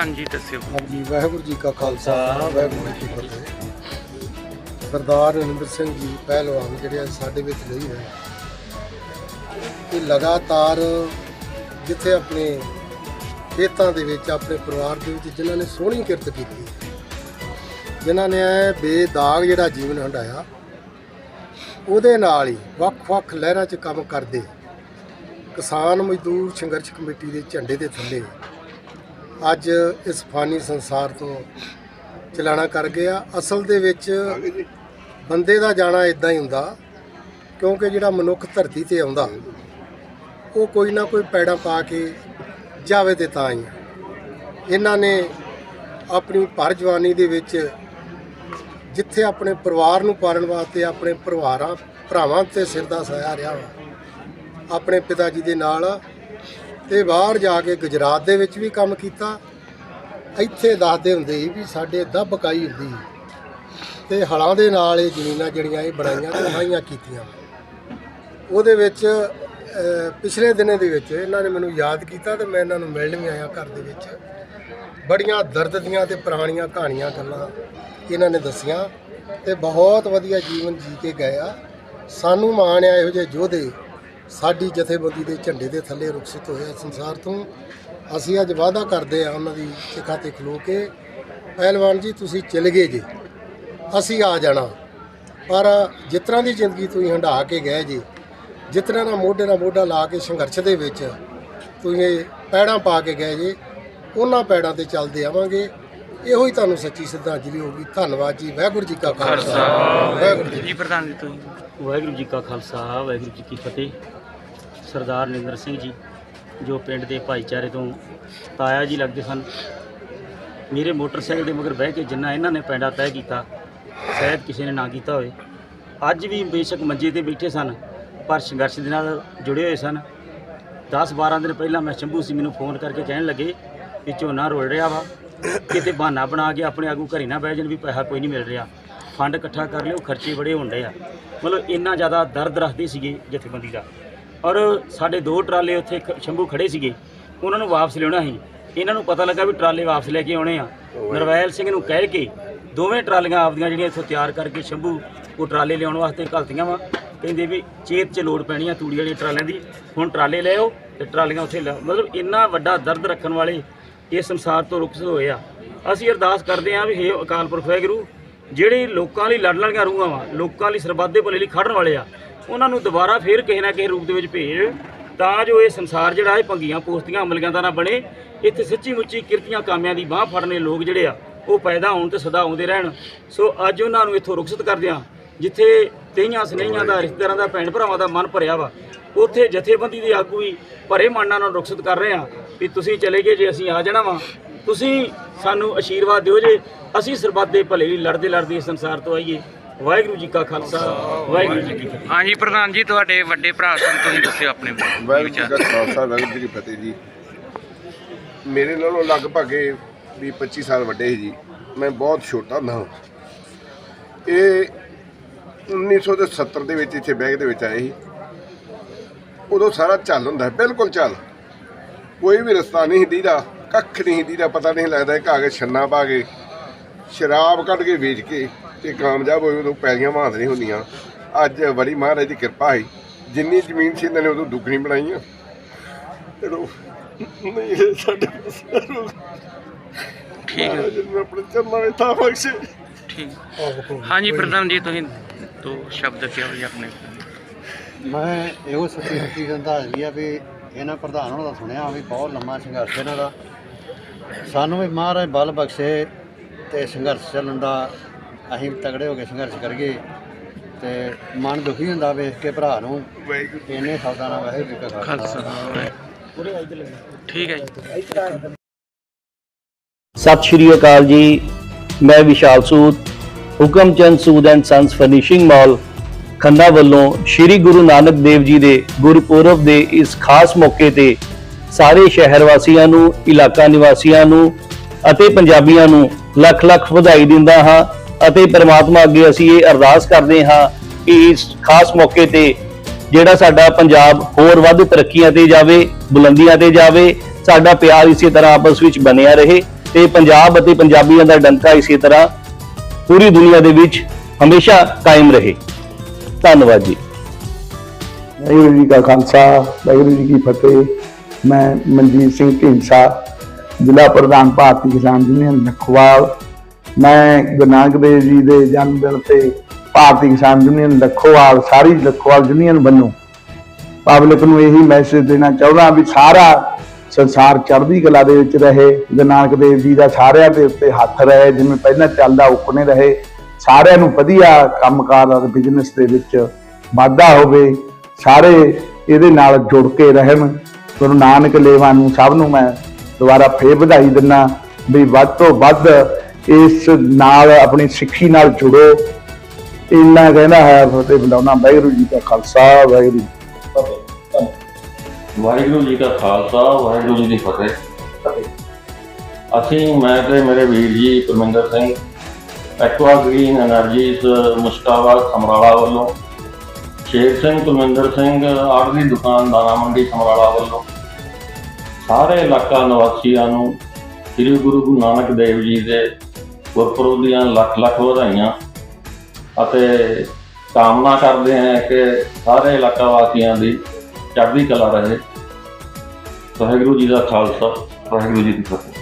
ਪ੍ਰਧਾਨ ਦੱਸਿਓ। ਹਾਂਜੀ, ਵਾਹਿਗੁਰੂ ਜੀ ਕਾ ਖਾਲਸਾ, ਵਾਹਿਗੁਰੂ ਜੀ ਕੀ ਫਤਿਹ। ਸਰਦਾਰ ਰਵਿੰਦਰ ਸਿੰਘ ਜੀ, ਪਹਿਲਵਾਨ ਜਿਹੜੇ ਅੱਜ ਸਾਡੇ ਵਿੱਚ ਨਹੀਂ ਹੈ, ਇਹ ਲਗਾਤਾਰ ਜਿੱਥੇ ਆਪਣੇ ਖੇਤਾਂ ਦੇ ਵਿੱਚ, ਆਪਣੇ ਪਰਿਵਾਰ ਦੇ ਵਿੱਚ ਜਿਨ੍ਹਾਂ ਨੇ ਸੋਹਣੀ ਕਿਰਤ ਕੀਤੀ, ਜਿਨ੍ਹਾਂ ਨੇ ਬੇਦਾਗ ਜਿਹੜਾ ਜੀਵਨ ਹੰਡਾਇਆ ਉਹਦੇ ਨਾਲ ਹੀ ਵੱਖ-ਵੱਖ ਲਹਿਰਾਂ 'ਚ ਕੰਮ ਕਰਦੇ, ਕਿਸਾਨ ਮਜ਼ਦੂਰ ਸੰਘਰਸ਼ ਕਮੇਟੀ ਦੇ ਝੰਡੇ ਦੇ ਥੱਲੇ ਅੱਜ ਇਸ ਫਾਨੀ ਸੰਸਾਰ ਤੋਂ ਚਲਾਣਾ ਕਰ ਗਿਆ। ਅਸਲ ਦੇ ਵਿੱਚ ਬੰਦੇ ਦਾ ਜਾਣਾ ਇਦਾਂ ਹੀ ਹੁੰਦਾ, ਕਿਉਂਕਿ ਜਿਹੜਾ ਮਨੁੱਖ ਧਰਤੀ ਤੇ ਆਉਂਦਾ, ਉਹ ਕੋਈ ਨਾ ਕੋਈ ਪੈੜਾ ਪਾ ਕੇ ਜਾਵੇ ਤੇ ਤਾਂ ਹੀ। ਇਹਨਾਂ ਨੇ ਆਪਣੀ ਭਰ ਜਵਾਨੀ ਦੇ ਵਿੱਚ ਜਿੱਥੇ ਆਪਣੇ ਪਰਿਵਾਰ ਨੂੰ ਪਾਲਣ ਵਾਸਤੇ, ਆਪਣੇ ਪਰਿਵਾਰਾਂ, ਭਰਾਵਾਂ ਤੇ ਸਿਰ ਦਾ ਸਾਇਆ ਰਿਹਾ ਵਾ, ਆਪਣੇ ਪਿਤਾ ਜੀ ਦੇ ਨਾਲ ਤੇ ਬਾਹਰ ਜਾ ਕੇ ਗੁਜਰਾਤ ਦੇ ਵਿੱਚ ਵੀ ਕੰਮ ਕੀਤਾ। ਇੱਥੇ ਦੱਸਦੇ ਹੁੰਦੇ ਸੀ ਵੀ ਸਾਡੇ ਦੱਬ ਕਾਈ ਹੁੰਦੀ ਤੇ ਹਲਾਂ ਦੇ ਨਾਲ ਇਹ ਜ਼ਮੀਨਾਂ ਜਿਹੜੀਆਂ ਇਹ ਬਣਾਈਆਂ ਤੇ ਹਾਈਆਂ ਕੀਤੀਆਂ। ਉਹਦੇ ਵਿੱਚ ਪਿਛਲੇ ਦਿਨੇ ਦੇ ਵਿੱਚ ਇਹਨਾਂ ਨੇ ਮੈਨੂੰ ਯਾਦ ਕੀਤਾ ਤੇ ਮੈਂ ਇਹਨਾਂ ਨੂੰ ਮਿਲਣ ਵੀ ਆਇਆ ਘਰ ਦੇ ਵਿੱਚ। ਬੜੀਆਂ ਦਰਦ ਦੀਆਂ ਤੇ ਪੁਰਾਣੀਆਂ ਕਹਾਣੀਆਂ ਗੱਲਾਂ ਇਹਨਾਂ ਨੇ ਦੱਸੀਆਂ ਤੇ ਬਹੁਤ ਵਧੀਆ ਜੀਵਨ ਜੀ ਕੇ ਗਏ ਆ। ਸਾਨੂੰ ਮਾਣ ਆ ਇਹੋ ਜਿਹੇ ਯੋਧੇ ਸਾਡੀ ਜਥੇਬੰਦੀ ਦੇ ਝੰਡੇ ਦੇ ਥੱਲੇ ਰੁਖਸਤ ਹੋਇਆ ਸੰਸਾਰ ਤੋਂ। ਅਸੀਂ ਅੱਜ ਵਾਅਦਾ ਕਰਦੇ ਆ ਉਹਨਾਂ ਦੀ ਸਿਖਾ ਤੇ ਖਲੋ ਕੇ ਪਹਿਲਵਾਨ ਜੀ ਤੁਸੀਂ ਚਲੇ ਗਏ ਜੀ। ਅਸੀਂ ਆ ਜਾਣਾ। ਪਰ ਜਿਸ ਤਰ੍ਹਾਂ ਦੀ ਜ਼ਿੰਦਗੀ ਤੁਸੀਂ ਹੰਢਾ ਕੇ ਗਏ ਜੀ ਜਿਸ ਤਰ੍ਹਾਂ ਦਾ ਮੋਢੇ ਨਾਲ ਮੋਢਾ ਲਾ ਕੇ ਸੰਘਰਸ਼ ਦੇ ਵਿੱਚ ਤੁਸੀਂ ਇਹ ਪੈੜਾਂ ਪਾ ਕੇ ਗਏ ਜੀ ਉਹਨਾਂ ਪੈੜਾਂ ਤੇ ਚੱਲਦੇ ਆਵਾਂਗੇ। ਇਹੋ ਹੀ ਤੁਹਾਨੂੰ ਸੱਚੀ ਸ਼ਰਧਾਂਜਲੀ ਹੋਗੀ ਧੰਨਵਾਦ ਜੀ। ਵਾਹਿਗੁਰੂ ਜੀ ਕਾ ਖਾਲਸਾ। ਵਾਹਿਗੁਰੂ ਜੀ ਪ੍ਰਧਾਨ ਜੀ ਵਾਹਿਗੁਰੂ ਜੀ ਕਾ ਖਾਲਸਾ। ਵਾਹਿਗੁਰੂ ਜੀ ਕੀ ਫਤਿਹ। ਸਰਦਾਰ ਨਿੰਦਰ ਸਿੰਘ ਜੀ, ਜੋ ਪਿੰਡ ਦੇ ਭਾਈਚਾਰੇ ਤੋਂ ਤਾਇਆ ਜੀ ਲੱਗਦੇ ਸਨ। ਮੇਰੇ ਮੋਟਰਸਾਈਕਲ ਦੇ ਮਗਰ ਬਹਿ ਕੇ ਜਿੰਨਾ ਇਹਨਾਂ ਨੇ ਪੈਂਡਾ ਤੈਅ ਕੀਤਾ, ਸ਼ਾਇਦ ਕਿਸੇ ਨੇ ਨਾ ਕੀਤਾ ਹੋਵੇ। ਅੱਜ ਵੀ ਬੇਸ਼ੱਕ ਮੰਜੇ ਤੇ ਬੈਠੇ ਸਨ, ਪਰ ਸੰਘਰਸ਼ ਦੇ ਨਾਲ ਜੁੜੇ ਹੋਏ ਸਨ। 10-12 ਦਿਨ ਪਹਿਲਾਂ ਮੈਂ ਸ਼ੰਭੂ ਸੀ, ਮੈਨੂੰ ਫੋਨ ਕਰਕੇ ਕਹਿਣ ਲੱਗੇ ਕਿ ਝੋਨਾ ਰੁਲ ਰਿਹਾ ਵਾ। ਕਿਤੇ ਬਹਾਨਾ ਬਣਾ ਕੇ ਆਪਣੇ ਆਗੂ ਘਰੇ ਨਾ ਬਹਿ ਜਾਣ ਵੀ ਪੈਸਾ ਕੋਈ ਨਹੀਂ ਮਿਲ ਰਿਹਾ। ਫੰਡ ਇਕੱਠਾ ਕਰ ਲਿਓ, ਖਰਚੇ ਬੜੇ ਹੋਣ ਡਏ ਆ। ਮਤਲਬ ਇੰਨਾ ਜ਼ਿਆਦਾ ਦਰਦ ਰੱਖਦੇ ਸੀਗੇ ਜਥੇਬੰਦੀ ਦਾ। ਔਰ ਸਾਡੇ ਦੋ ਟਰਾਲੇ ਉੱਥੇ ਸ਼ੰਭੂ ਖੜੇ ਸੀਗੇ ਉਹਨਾਂ ਨੂੰ ਵਾਪਸ ਲਿਆਉਣਾ ਸੀ। ਇਹਨਾਂ ਨੂੰ ਪਤਾ ਲੱਗਾ ਵੀ ਟਰਾਲੇ ਵਾਪਸ ਲੈ ਕੇ ਆਉਣੇ ਆ। ਨਰਵੈਲ ਸਿੰਘ ਨੂੰ ਕਹਿ ਕੇ ਦੋਵੇਂ ਟਰਾਲੀਆਂ ਆਪਦੀਆਂ ਜਿਹੜੀਆਂ ਇੱਥੋਂ ਤਿਆਰ ਕਰਕੇ ਸ਼ੰਭੂ ਉਹ ਟਰਾਲੇ ਲਿਆਉਣ ਵਾਸਤੇ ਘਲਤੀਆਂ ਵਾ। ਕਹਿੰਦੇ ਵੀ ਚੇਤ 'ਚ ਲੋਡ ਪੈਣੀ ਆ ਤੂੜੀ ਵਾਲੀਆਂ ਟਰਾਲਿਆਂ ਦੀ। ਹੁਣ ਟਰਾਲੇ ਲੈ ਆਓ ਤੇ ਟਰਾਲੀਆਂ ਉੱਥੇ ਲਿਆਓ ਮਤਲਬ ਇੰਨਾ ਵੱਡਾ ਦਰਦ ਰੱਖਣ ਵਾਲੇ ਇਹ ਸੰਸਾਰ ਤੋਂ ਰੁਖਸਤ ਹੋਏ ਆ। ਅਸੀਂ ਅਰਦਾਸ ਕਰਦੇ ਹਾਂ ਵੀ ਹੇ ਅਕਾਲ ਪੁਰਖ ਵਾਹਿਗੁਰੂ ਜਿਹੜੇ ਲੋਕਾਂ ਲਈ ਲੜ ਲੜੀਆਂ ਰੂਹਾਂ ਵਾ ਲੋਕਾਂ ਲਈ ਸਰਬੱਤ ਦੇ ਭਲੇ ਲਈ ਖੜਨ ਵਾਲੇ ਆ ਉਹਨਾਂ ਨੂੰ ਦੁਬਾਰਾ ਫੇਰ ਕਿਸੇ ਨਾ ਕਿਸੇ ਰੂਪ ਦੇ ਵਿੱਚ ਭੇਜ। ਤਾਂ ਜੋ ਇਹ ਸੰਸਾਰ ਜਿਹੜਾ ਇਹ ਭੰਗੀਆਂ ਪੋਸਤੀਆਂ ਅਮਲੀਆਂ ਦਾ ਨਾ ਬਣੇ, ਇੱਥੇ ਸੱਚੀ ਮੁੱਚੀ ਕਿਰਤੀਆਂ ਕਾਮਿਆਂ ਦੀ ਬਾਹ ਫੜਨੇ ਲੋਕ ਜਿਹੜੇ ਆ, ਉਹ ਪੈਦਾ ਹੋਣ ਤੇ ਸਦਾ ਆਉਂਦੇ ਰਹਿਣ। ਸੋ ਅੱਜ ਉਹਨਾਂ ਨੂੰ ਇੱਥੋਂ ਰੁਖਸਤ ਕਰਦਿਆਂ ਜਿੱਥੇ ਤੇਈਆਂ ਸਨੇਹੀਆਂ ਦਾ, ਰਿਸ਼ਤੇਦਾਰਾਂ ਦਾ, ਭੈਣ ਭਰਾਵਾਂ ਦਾ ਮਨ ਭਰਿਆ ਵਾ, ਉੱਥੇ ਜਥੇਬੰਦੀ ਦੇ ਆਗੂ ਵੀ ਭਰੇ ਮਨਾਂ ਨਾਲ ਰੁਖਸਤ ਕਰ ਰਹੇ ਆ ਵੀ ਤੁਸੀਂ ਚਲੇ ਗਏ ਜੇ ਅਸੀਂ ਆ ਜਾਣਾ ਵਾ। ਤੁਸੀਂ ਸਾਨੂੰ ਆਸ਼ੀਰਵਾਦ ਦਿਓ ਜੇ, ਅਸੀਂ ਸਰਬੱਤ ਦੇ ਭਲੇ ਲਈ ਲੜਦੇ ਲੜਦੇ ਇਸ ਸੰਸਾਰ ਤੋਂ ਆਈਏ। ਵਾਹਿਗੁਰੂ ਜੀ ਕਾ ਖਾਲਸਾ ਵਾਹਿਗੁਰੂ ਜੀ ਕੀ ਫਤਿਹ। ਹਾਂਜੀ ਪ੍ਰਧਾਨ ਜੀ ਤੁਹਾਡੇ ਵੱਡੇ ਭਰਾ ਸਨ ਤੁਸੀਂ ਦੱਸਿਓ ਆਪਣੇ ਵਾਹਿਗੁਰੂ ਜੀ ਕਾ ਖਾਲਸਾ ਵਾਹਿਗੁਰੂ ਜੀ ਕੀ ਫਤਿਹ ਜੀ। ਮੇਰੇ ਨਾਲੋਂ ਲਗਭਗ ਇਹ ਵੀਹ 25 ਸਾਲ ਵੱਡੇ ਸੀ ਜੀ। ਮੈਂ ਬਹੁਤ ਛੋਟਾ ਹਾਂ। ਇਹ 1970 ਦੇ ਵਿੱਚ ਇੱਥੇ ਬੈਗ ਦੇ ਵਿੱਚ ਆਏ ਸੀ। ਉਦੋਂ ਸਾਰਾ ਚੱਲ ਹੁੰਦਾ ਹੈ, ਬਿਲਕੁਲ ਚੱਲ ਕੋਈ ਵੀ ਰਸਤਾ ਨਹੀਂ ਦੀਦਾ ਕੱਖ ਨਹੀਂ ਦੀਦਾ ਪਤਾ ਨਹੀਂ ਲੱਗਦਾ ਕਿ ਆ ਕੇ ਛੰਨਾ ਪਾ ਕੇ ਸ਼ਰਾਬ ਕੱਢ ਕੇ ਵੇਚ ਕੇ। ਤੇ ਕਾਮਯਾਬ ਹੋਏ ਉਦੋਂ ਪੈਲੀਆਂ ਮਾਰ ਨਹੀਂ ਹੁੰਦੀਆਂ। ਅੱਜ ਬੜੀ ਮਹਾਰਾਜ ਦੀ ਕਿਰਪਾ ਹੈ ਜਿੰਨੀ ਜ਼ਮੀਨ ਸੀ ਇਹਨਾਂ ਨੇ ਉਦੋਂ ਦੁੱਗਣੀ ਬਣਾਈ ਆ ਚਲੋ ਨਹੀਂ ਇਹ ਸਾਡੇ ਪਾਸੇ ਠੀਕ ਹੈ ਮਹਾਰਾਜ ਨੂੰ ਆਪਣੇ ਚਰਨਾਂ ਵਿੱਚ ਥਾਂ ਬਖਸ਼ੇ। ਠੀਕ। ਹਾਂਜੀ ਪ੍ਰਧਾਨ ਜੀ ਤੁਸੀਂ ਦੋ ਸ਼ਬਦ ਕਿਹੋ ਜੀ ਆਪਣੇ ਮੈਂ ਇਹੋ ਸੱਚੀ ਸੱਚੀ ਕਹਿੰਦਾ ਹੈਗੀ ਆ ਵੀ ਇਹਨਾਂ ਪ੍ਰਧਾਨ ਹੋਣਾ ਦਾ ਸੁਣਿਆ ਵੀ ਬਹੁਤ ਲੰਮਾ ਸੰਘਰਸ਼ ਇਹਨਾਂ ਦਾ। ਸਾਨੂੰ ਵੀ ਮਹਾਰਾਜ ਬਲ ਬਖਸ਼ੇ ਤੇ ਸੰਘਰਸ਼ ਚੱਲਣ ਦਾ ਅਸੀਂ ਤਗੜੇ ਹੋ ਕੇ ਸੰਘਰਸ਼ ਕਰੀਏ ਤੇ ਮਨ ਦੁਖੀ ਹੁੰਦਾ ਵੇਖ ਕੇ ਭਰਾ ਨੂੰ। ਇੰਨੇ ਸ਼ਬਦਾਂ ਨਾਲ ਵਾਹਿਗੁਰੂ ਜੀ ਕਾ ਖਾਲਸਾ। ਠੀਕ ਹੈ ਜੀ। ਸਤਿ ਸ਼੍ਰੀ ਅਕਾਲ ਜੀ। ਮੈਂ Vishal Sood Hukamchand Sood and sons furnishing mall Khanna ਵੱਲੋਂ ਸ੍ਰੀ ਗੁਰੂ ਨਾਨਕ ਦੇਵ ਜੀ ਦੇ ਗੁਰਪੁਰਬ ਦੇ ਇਸ ਖਾਸ ਮੌਕੇ ਤੇ ਸਾਰੇ ਸ਼ਹਿਰ ਵਾਸੀਆਂ ਨੂੰ ਇਲਾਕਾ ਨਿਵਾਸੀਆਂ ਨੂੰ ਅਤੇ ਪੰਜਾਬੀਆਂ ਨੂੰ ਲੱਖ ਲੱਖ ਵਧਾਈ ਦਿੰਦਾ ਹਾਂ। ਅਤੇ ਪ੍ਰਮਾਤਮਾ ਅੱਗੇ ਅਸੀਂ ਇਹ ਅਰਦਾਸ ਕਰਦੇ ਹਾਂ ਕਿ ਇਸ ਖਾਸ ਮੌਕੇ ਤੇ ਜਿਹੜਾ ਸਾਡਾ ਪੰਜਾਬ ਹੋਰ ਵੱਧ ਤਰੱਕੀਆਂ ਤੇ ਜਾਵੇ, ਬੁਲੰਦੀਆਂ ਤੇ ਜਾਵੇ, ਸਾਡਾ ਪਿਆਰ ਇਸੇ ਤਰ੍ਹਾਂ ਆਪਸ ਵਿੱਚ ਬਣਿਆ ਰਹੇ ਤੇ ਪੰਜਾਬ ਅਤੇ ਪੰਜਾਬੀਆਂ ਦਾ ਡੰਕਾ ਇਸੇ ਤਰ੍ਹਾਂ ਪੂਰੀ ਦੁਨੀਆ ਦੇ ਵਿੱਚ ਹਮੇਸ਼ਾ ਕਾਇਮ ਰਹੇ। ਧੰਨਵਾਦ ਜੀ। ਵਾਹਿਗੁਰੂ ਜੀ ਕਾ ਖਾਲਸਾ, ਵਾਹਿਗੁਰੂ ਜੀ ਕੀ ਫਤਿਹ। ਮੈਂ ਮਨਜੀਤ ਸਿੰਘ ਢੀਂਡਸਾ, ਜ਼ਿਲ੍ਹਾ ਪ੍ਰਧਾਨ ਭਾਰਤੀ ਕਿਸਾਨ ਯੂਨੀਅਨ ਲਖਵਾਲ ਮੈਂ ਗੁਰੂ ਨਾਨਕ ਦੇਵ ਜੀ ਦੇ ਜਨਮ ਦਿਨ ਤੇ ਭਾਰਤੀ ਕਿਸਾਨ ਯੂਨੀਅਨ ਲੱਖੋਵਾਲ, ਸਾਰੀ ਲੱਖੋਵਾਲ ਯੂਨੀਅਨ ਵੱਲੋਂ ਪਬਲਿਕ ਨੂੰ ਇਹੀ ਮੈਸੇਜ ਦੇਣਾ ਚਾਹੁੰਦਾ ਵੀ ਸਾਰਾ ਸੰਸਾਰ ਚੜ੍ਹਦੀ ਕਲਾ ਦੇ ਵਿੱਚ ਰਹੇ, ਗੁਰੂ ਨਾਨਕ ਦੇਵ ਜੀ ਦਾ ਸਾਰਿਆਂ ਦੇ ਉੱਤੇ ਹੱਥ ਰਹੇ, ਜਿਵੇਂ ਪਹਿਲਾਂ ਚੱਲਦਾ ਉਪਨੇ ਰਹੇ, ਸਾਰਿਆਂ ਨੂੰ ਵਧੀਆ ਕੰਮਕਾਰ ਅਤੇ ਬਿਜ਼ਨਸ ਦੇ ਵਿੱਚ ਵਾਧਾ ਹੋਵੇ, ਸਾਰੇ ਇਹਦੇ ਨਾਲ ਜੁੜ ਕੇ ਰਹਿਣ। ਗੁਰੂ ਨਾਨਕ ਲੇਵਾ ਨੂੰ ਸਭ ਨੂੰ ਮੈਂ ਦੁਬਾਰਾ ਫੇਰ ਵਧਾਈ ਦਿੰਦਾ ਵੀ ਵੱਧ ਤੋਂ ਵੱਧ ਇਸ ਨਾਲ, ਆਪਣੀ ਸਿੱਖੀ ਨਾਲ ਜੁੜੋ। ਇੰਨਾ ਕਹਿੰਦਾ ਹੈ, ਫਤਿਹ ਬੁਲਾਉਣਾ ਵਾਹਿਗੁਰੂ ਜੀ ਦਾ ਖਾਲਸਾ, ਵਾਹਿਗੁਰੂ ਜੀ ਕੀ ਜੀ ਦਾ ਖਾਲਸਾ, ਵਾਹਿਗੁਰੂ ਜੀ ਦੀ ਫਤਿਹ। ਅਸੀਂ, ਮੈਂ ਤੇ ਮੇਰੇ ਵੀਰ ਜੀ, Parminder Singh aqua green energies Mustabad Samrala ਵੱਲੋਂ, ਸ਼ੇਰ ਸਿੰਘ ਕੁਲਵਿੰਦਰ ਸਿੰਘ ਆੜਦੀ ਦੁਕਾਨ, ਦਾਣਾ ਮੰਡੀ ਸਮਰਾਲਾ ਵੱਲੋਂ, ਸਾਰੇ ਇਲਾਕਾ ਨਿਵਾਸੀਆਂ ਨੂੰ, ਸ੍ਰੀ ਗੁਰੂ ਨਾਨਕ ਦੇਵ ਜੀ ਦੇ ਗੁਰਪੁਰਬ ਦੀਆਂ ਲੱਖ ਲੱਖ ਵਧਾਈਆਂ। ਅਤੇ ਕਾਮਨਾ ਕਰਦੇ ਹਾਂ ਕਿ ਸਾਰੇ ਇਲਾਕਾ ਵਾਸੀਆਂ ਦੀ ਚੜ੍ਹਦੀ ਕਲਾ ਰਹੇ। ਵਾਹਿਗੁਰੂ ਜੀ ਦਾ ਖਾਲਸਾ, ਵਾਹਿਗੁਰੂ ਜੀ ਦੀ ਫਤਿਹ।